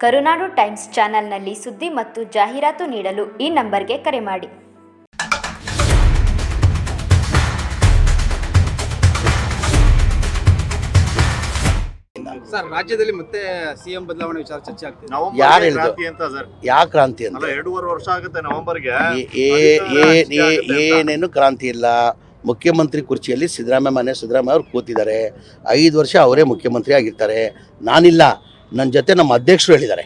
ಕರುನಾಡು times ಚಾನೆಲ್ನಲ್ಲಿ ಸುದ್ದಿ ಮತ್ತು ಜಾಹೀರಾತು ನೀಡಲು ಈ ನಂಬರ್ಗೆ ಕರೆ ಮಾಡಿ. ಸರ್ ರಾಜ್ಯದಲ್ಲಿ ಮತ್ತೆ ಸಿಎಂ ಬದಲಾವಣೆ ವಿಚಾರ ಚರ್ಚೆ ಆಗ್ತಿದೆ. ನವೆಂಬರ್ ಯಾರು ಹೇಳಿದ್ದು? ಕ್ರಾಂತಿ ಅಂತ ಸರ್. ಯಾವ ಕ್ರಾಂತಿ ಅಂತ? ಅಲ್ಲ ಎರಡೂವರೆ ವರ್ಷ ಆಗುತ್ತೆ ನವೆಂಬರ್ಗೆ. ಏ- ಏ- ಏ- ಏ- ಏನೇನು ಕ್ರಾಂತಿ ಇಲ್ಲ. ಮುಖ್ಯಮಂತ್ರಿ ಕುರ್ಚಿಯಲ್ಲಿ ಸಿದ್ದರಾಮಯ್ಯ ಮನೆ ಸಿದ್ದರಾಮಯ್ಯ ಅವ್ರು ಕೂತಿದ್ದಾರೆ. ಐದು ವರ್ಷ ಅವರೇ ಮುಖ್ಯಮಂತ್ರಿ ಆಗಿರ್ತಾರೆ. ನಾನಿಲ್ಲ. ನನ್ನ ಜೊತೆ ನಮ್ಮ ಅಧ್ಯಕ್ಷರು ಹೇಳಿದ್ದಾರೆ.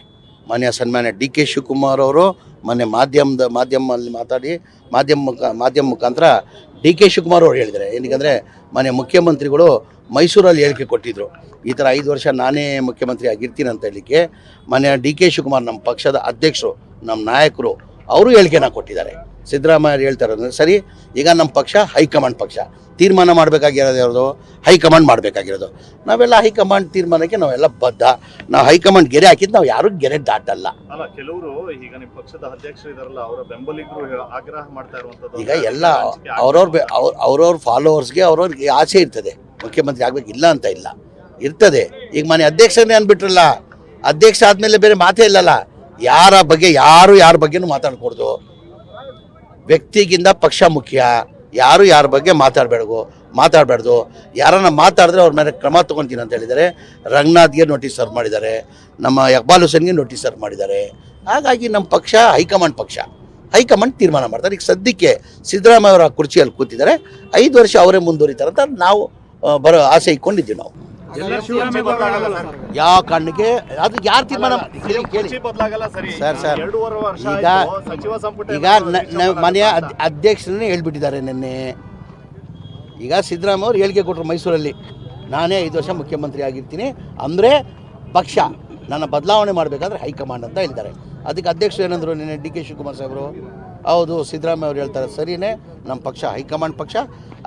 ಮಾನ್ಯ ಸನ್ಮಾನ್ಯ ಡಿ ಕೆ ಶಿವಕುಮಾರ್ ಅವರು ಮೊನ್ನೆ ಮಾಧ್ಯಮದ, ಮಾಧ್ಯಮದಲ್ಲಿ ಮಾತಾಡಿ, ಮಾಧ್ಯಮ ಮಾಧ್ಯಮ ಮುಖಾಂತರ ಡಿ ಕೆ ಶಿವಕುಮಾರ್ ಅವರು ಹೇಳಿದ್ದಾರೆ. ಏನಕ್ಕೆ ಮಾನ್ಯ ಮುಖ್ಯಮಂತ್ರಿಗಳು ಮೈಸೂರಲ್ಲಿ ಹೇಳಿಕೆ ಕೊಟ್ಟಿದ್ರು. ಈ ಥರ ಐದು ವರ್ಷ ನಾನೇ ಮುಖ್ಯಮಂತ್ರಿ ಆಗಿರ್ತೀನಿ ಅಂತ ಹೇಳಲಿಕ್ಕೆ ಮಾನ್ಯ ಡಿ ಕೆ ಶಿವಕುಮಾರ್ ನಮ್ಮ ಪಕ್ಷದ ಅಧ್ಯಕ್ಷರು, ನಮ್ಮ ನಾಯಕರು ಅವರು ಹೇಳಿಕೆನ ಕೊಟ್ಟಿದ್ದಾರೆ. ಸಿದ್ದರಾಮಯ್ಯ ಹೇಳ್ತಾ ಇರೋದು ಸರಿ ಈಗ ನಮ್ಮ ಪಕ್ಷ ಹೈಕಮಾಂಡ್ ಪಕ್ಷ. ತೀರ್ಮಾನ ಮಾಡಬೇಕಾಗಿರೋದು ಯಾವುದು ಹೈಕಮಾಂಡ್ ಮಾಡಬೇಕಾಗಿರೋದು. ನಾವೆಲ್ಲ ಹೈಕಮಾಂಡ್ ತೀರ್ಮಾನಕ್ಕೆ ನಾವೆಲ್ಲ ಬದ್ಧ. ನಾವು ಹೈಕಮಾಂಡ್ ಗೆರೆ ಹಾಕಿದ್ದು ನಾವು ಯಾರು ಗೆರೆ ದಾಟಲ್ಲ. ಅಲ್ಲ ಕೆಲವರು ಈಗ ನಿಮ್ಮ ಪಕ್ಷದ ಅಧ್ಯಕ್ಷರು ಇದಾರಲ್ಲ ಅವರ ಬೆಂಬಲಿಗರು ಆಗ್ರಹ ಮಾಡ್ತಾ ಈಗ ಎಲ್ಲ ಅವ್ರವ್ರ ಅವ್ರವ್ರ ಫಾಲೋವರ್ಸ್ಗೆ ಅವ್ರವ್ರಿಗೆ ಆಸೆ ಇರ್ತದೆ. ಮುಖ್ಯಮಂತ್ರಿ ಆಗಬೇಕು ಇಲ್ಲ ಅಂತ ಇಲ್ಲ. ಇರ್ತದೆ. ಈಗ ಮನೆ ಅಧ್ಯಕ್ಷರನ್ನೇ ಅಂದ್ಬಿಟ್ರಲ್ಲ ಅಧ್ಯಕ್ಷ ಆದಮೇಲೆ ಬೇರೆ ಮಾತೇ ಇಲ್ಲಲ್ಲ. ಯಾರ ಬಗ್ಗೆ, ಯಾರು ಯಾರ ಬಗ್ಗೆನೂ ಮಾತಾಡ್ಕೊಡ್ದು ವ್ಯಕ್ತಿಗಿಂತ ಪಕ್ಷ ಮುಖ್ಯ. ಯಾರು ಯಾರ ಬಗ್ಗೆ ಮಾತಾಡಬೇಡಗು ಮಾತಾಡಬಾರ್ದು. ಯಾರನ್ನ ಮಾತಾಡಿದ್ರೆ ಅವ್ರ ಮೇಲೆ ಕ್ರಮ ತೊಗೊತೀನಿ ಅಂತ ಹೇಳಿದರೆ ರಂಗನಾಥ್ಗೆ ನೋಟಿಸ್ ಸರ್ವ್ ಮಾಡಿದ್ದಾರೆ. ನಮ್ಮ ಇಕ್ಬಾಲ್ ಹುಸೇನ್ಗೆ ನೋಟಿಸ್ ಸರ್ವ್ ಮಾಡಿದ್ದಾರೆ. ಹಾಗಾಗಿ ನಮ್ಮ ಪಕ್ಷ ಹೈಕಮಾಂಡ್ ಪಕ್ಷ. ಹೈಕಮಾಂಡ್ ತೀರ್ಮಾನ ಮಾಡ್ತಾರೆ. ಈಗ ಸದ್ಯಕ್ಕೆ ಸಿದ್ದರಾಮಯ್ಯ ಅವರ ಕುರ್ಚಿಯಲ್ಲಿ ಕೂತಿದ್ದಾರೆ. ಐದು ವರ್ಷ ಅವರೇ ಮುಂದುವರಿತಾರೆ ಅಂತ ನಾವು ಬರೋ, ಆಸೆ ಇಟ್ಕೊಂಡಿದ್ದೀವಿ ನಾವು. ಯಾವ ಕಾರಣಕ್ಕೆ ಅದು ಯಾರು ತೀರ್ಮಾನ ಕೇಳಿ ಕೇಳಿ. ಬದಲಾಗಲ್ಲ ಸರಿ ಸರ್, ಈಗ- ಆಯ್ತು, ಸಚಿವ ಸಂಪುಟ ಈಗ ಮನೆಯ ಅಧ್ಯಕ್ಷರನ್ನೇ ಹೇಳ್ಬಿಟ್ಟಿದ್ದಾರೆ ನಿನ್ನೆ. ಈಗ ಸಿದ್ದರಾಮಯ್ಯ ಅವ್ರು ಹೇಳಿಕೆ ಕೊಟ್ಟರು ಮೈಸೂರಲ್ಲಿ. ನಾನೇ ಐದು ವರ್ಷ ಮುಖ್ಯಮಂತ್ರಿ ಆಗಿರ್ತೀನಿ. ಅಂದರೆ ಪಕ್ಷ ನನ್ನ ಬದಲಾವಣೆ ಮಾಡಬೇಕಾದ್ರೆ ಹೈಕಮಾಂಡ್ ಅಂತ ಹೇಳಿದ್ದಾರೆ. ಅದಕ್ಕೆ ಅಧ್ಯಕ್ಷರು ಏನಂದ್ರು ನಿನ್ನೆ ಡಿ ಕೆ ಶಿವಕುಮಾರ್ ಸಾಹೇಬರು? ಹೌದು ಸಿದ್ದರಾಮಯ್ಯ ಅವ್ರು ಹೇಳ್ತಾರೆ ಸರಿನೇ ನಮ್ಮ ಪಕ್ಷ ಹೈಕಮಾಂಡ್ ಪಕ್ಷ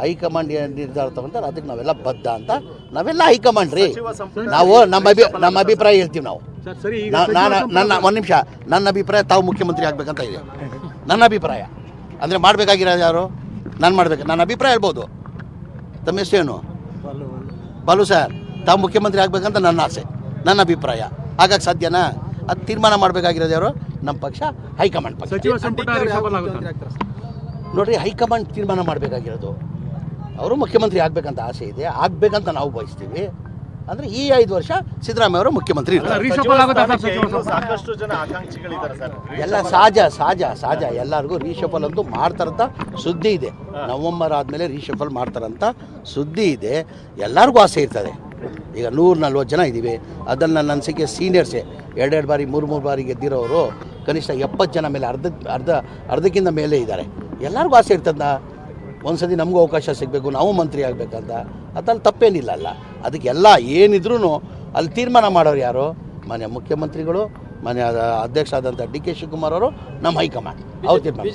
ಹೈಕಮಾಂಡ್ ಏನು ನಿರ್ಧಾರ ತಗೊಂತಾರೆ ಅದಕ್ಕೆ ನಾವೆಲ್ಲ ಬದ್ಧ ಅಂತ ನಾವೆಲ್ಲ ಹೈಕಮಾಂಡ್ ರೀ. ನಾವು ನಮ್ಮ ಅಭಿ ನಮ್ಮ ಅಭಿಪ್ರಾಯ ಹೇಳ್ತೀವಿ ನಾವು. ಸರ್ ಸರಿ ನಾ- ನಾನು ನನ್ನ ಒಂದು ನಿಮಿಷ ನನ್ನ ಅಭಿಪ್ರಾಯ ತಾವು ಮುಖ್ಯಮಂತ್ರಿ ಆಗ್ಬೇಕಂತ ಇದೆ. ನನ್ನ ಅಭಿಪ್ರಾಯ ಅಂದರೆ ಮಾಡಬೇಕಾಗಿರೋದು ಯಾರು? ನಾನು ಮಾಡಬೇಕು ನನ್ನ ಅಭಿಪ್ರಾಯ ಹೇಳ್ಬೋದು. ತಮ್ಮ ಹೆಸರು ಏನು? ಬಾಲು ಸರ್ ತಾವು ಮುಖ್ಯಮಂತ್ರಿ ಆಗ್ಬೇಕಂತ ನನ್ನ ಆಸೆ ನನ್ನ ಅಭಿಪ್ರಾಯ. ಹಾಗಾಗಿ ಸಾಧ್ಯನಾ? ಅದು ತೀರ್ಮಾನ ಮಾಡಬೇಕಾಗಿರೋದು ಯಾರು? ನಮ್ಮ ಪಕ್ಷ ಹೈಕಮಾಂಡ್ ಪಕ್ಷ. ಸಚಿವ ಸಂಪುಟ reshuffle ಆಗುತ್ತಾ? ನೋಡ್ರಿ ಹೈಕಮಾಂಡ್ ತೀರ್ಮಾನ ಮಾಡಬೇಕಾಗಿರೋದು ಅವರು ಮುಖ್ಯಮಂತ್ರಿ ಆಗಬೇಕಂತ ಆಸೆ ಇದೆ. ಆಗಬೇಕಂತ ನಾವು ಬಯಸ್ತೀವಿ. ಅಂದ್ರೆ ಈ ಐದು ವರ್ಷ ಸಿದ್ದರಾಮಯ್ಯ ಅವರು ಮುಖ್ಯಮಂತ್ರಿ? ಸಾಕಷ್ಟು ಜನ ಆಕಾಂಕ್ಷಿಗಳಿದ್ದಾರೆ ಸರ್. ಎಲ್ಲ ಸಹಜ ಸಹಜ ಸಹಜ ಎಲ್ಲರಿಗೂ ರೀಶಫಲ್ ಅಂತೂ ಮಾಡ್ತಾರಂತ ಸುದ್ದಿ ಇದೆ. ನವಂಬರ್ ಆದಮೇಲೆ ರೀಶಫಲ್ ಮಾಡ್ತಾರಂತ ಸುದ್ದಿ ಇದೆ. ಎಲ್ಲರಿಗೂ ಆಸೆ ಇರ್ತದೆ. ಈಗ ನೂರ ನಲ್ವತ್ತು ಜನ ಇದ್ದೀವಿ. ಅದನ್ನು ನನ್ನ ಅನಿಸಿಕೆ ಸೀನಿಯರ್ಸೇ ಎರಡೆರಡು ಬಾರಿ ಮೂರು ಮೂರು ಬಾರಿ ಗೆದ್ದಿರೋರು ಕನಿಷ್ಠ ಎಪ್ಪತ್ತು ಜನ ಮೇಲೆ ಅರ್ಧ ಅರ್ಧ, ಅರ್ಧಕ್ಕಿಂತ ಮೇಲೆ ಇದ್ದಾರೆ. ಎಲ್ಲರಿಗೂ ಆಸೆ ಇರ್ತದ, ಒಂದ್ಸತಿ ನಮಗೂ ಅವಕಾಶ ಸಿಗಬೇಕು, ನಾವು ಮಂತ್ರಿ ಆಗಬೇಕಂತ. ಅದಲ್ಲಿ ತಪ್ಪೇನಿಲ್ಲ ಅಲ್ಲ. ಅದಕ್ಕೆಲ್ಲ ಏನಿದ್ರೂ ಅಲ್ಲಿ ತೀರ್ಮಾನ ಮಾಡೋರು ಯಾರು? ಮಾನ್ಯ ಮುಖ್ಯಮಂತ್ರಿಗಳು, ಮಾನ್ಯ ಅಧ್ಯಕ್ಷ ಆದಂಥ ಡಿ ಕೆ ಶಿವಕುಮಾರ್ ಅವರು, ನಮ್ಮ ಹೈಕಮಾಂಡ್. ಅವ್ರು ತೀರ್ಮಾನ.